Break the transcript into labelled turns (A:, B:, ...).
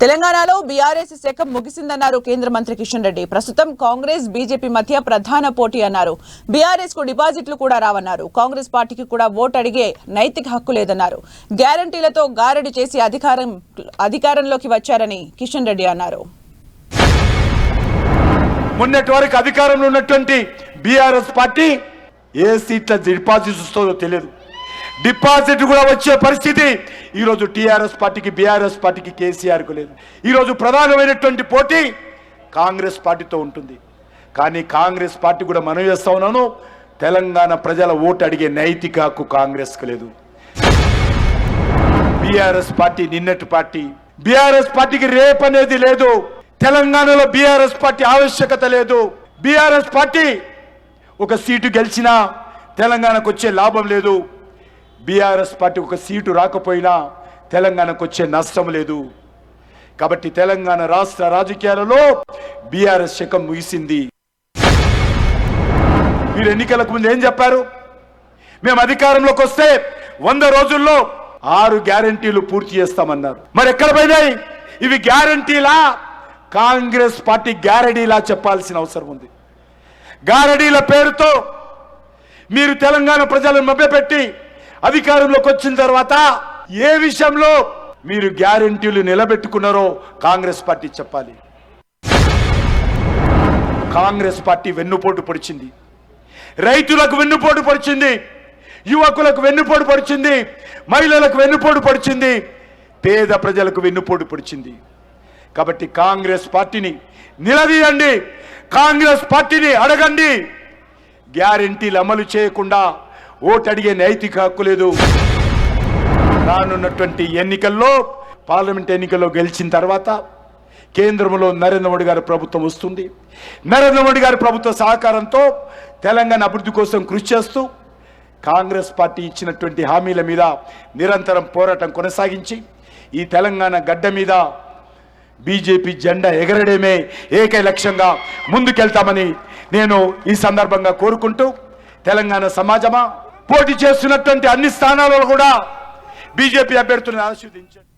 A: తెలంగాణలో బీఆర్ఎస్ శాఖ ముగిసిందన్నారు కేంద్ర మంత్రి కిషన్ రెడ్డి. ప్రస్తుతం కాంగ్రెస్ బీజేపీ మధ్య ప్రధాన పోటీ అన్నారు. బీఆర్ఎస్కు డిపాజిట్లు కూడా రావన్నారు. కాంగ్రెస్ పార్టీకి కూడా ఓటు అడిగే నైతిక హక్కు లేదన్నారు. గ్యారంటీలతో గారడి చేసి అధికారం అధికారంలోకి వచ్చారని కిషన్ రెడ్డి అన్నారు.
B: మొన్నటి వరకు అధికారంలో ఉన్నటువంటి బీఆర్ఎస్ పార్టీ ఏ సీట్ల డిపాజిట్ వస్తుందో తెలియదు. డిపాజిట్ కూడా వచ్చే పరిస్థితి. ఈరోజు టీఆర్ఎస్ పార్టీకి బీఆర్ఎస్ పార్టీకి కేసీఆర్కు లేదు. ఈరోజు ప్రధానమైనటువంటి పోటీ కాంగ్రెస్ పార్టీతో ఉంటుంది. కానీ కాంగ్రెస్ పార్టీ కూడా మనం చేస్తా ఉన్నాను. తెలంగాణ ప్రజల ఓటు అడిగే నైతిక హక్కు కాంగ్రెస్కు లేదు. బీఆర్ఎస్ పార్టీ నిన్నటి పార్టీ. బీఆర్ఎస్ పార్టీకి రేపనేది అనేది లేదు. తెలంగాణలో బీఆర్ఎస్ పార్టీ ఆవశ్యకత లేదు. బీఆర్ఎస్ పార్టీ ఒక సీటు గెలిచినా తెలంగాణకు వచ్చే లాభం లేదు. బీఆర్ఎస్ పార్టీ ఒక సీటు రాకపోయినా తెలంగాణకు వచ్చే నష్టం లేదు. కాబట్టి తెలంగాణ రాష్ట్ర రాజకీయాలలో బీఆర్ఎస్ శకం ముగిసింది. మీరు ఎన్నికలకు ముందు ఏం చెప్పారు? మేము అధికారంలోకి వస్తే వంద రోజుల్లో ఆరు గ్యారంటీలు పూర్తి చేస్తామన్నారు. మరి ఎక్కడ పోయినాయి? ఇవి గ్యారంటీలా? కాంగ్రెస్ పార్టీ గ్యారంటీలా చెప్పాల్సిన అవసరం ఉంది. గారడీల పేరుతో మీరు తెలంగాణ ప్రజలను మభ్యపెట్టి అధికారంలోకి వచ్చిన తర్వాత ఏ విషయంలో మీరు గ్యారంటీలు నిలబెట్టుకున్నారో కాంగ్రెస్ పార్టీ చెప్పాలి. కాంగ్రెస్ పార్టీ వెన్నుపోటు పొడిచింది. రైతులకు వెన్నుపోటు పొడిచింది. యువకులకు వెన్నుపోటు పొడిచింది. మహిళలకు వెన్నుపోటు పొడిచింది. పేద ప్రజలకు వెన్నుపోటు పొడిచింది. కాబట్టి కాంగ్రెస్ పార్టీని నిలదీయండి. కాంగ్రెస్ పార్టీని అడగండి. గ్యారంటీలు అమలు చేయకుండా ఓటు అడిగే నైతిక హక్కు లేదు. రానున్నటువంటి ఎన్నికల్లో పార్లమెంట్ ఎన్నికల్లో గెలిచిన తర్వాత కేంద్రంలో నరేంద్ర మోడీ గారి ప్రభుత్వం వస్తుంది. నరేంద్ర మోడీ గారి ప్రభుత్వ సహకారంతో తెలంగాణ అభివృద్ధి కోసం కృషి చేస్తూ కాంగ్రెస్ పార్టీ ఇచ్చినటువంటి హామీల మీద నిరంతరం పోరాటం కొనసాగించి ఈ తెలంగాణ గడ్డ మీద బీజేపీ జెండా ఎగరడమే ఏకై లక్ష్యంగా ముందుకెళ్తామని నేను ఈ సందర్భంగా కోరుకుంటూ తెలంగాణ సమాజమా పోటీ చేస్తున్నటువంటి అన్ని స్థానాలలో కూడా బీజేపీ అభ్యర్థులను ఆశీర్వదించండి.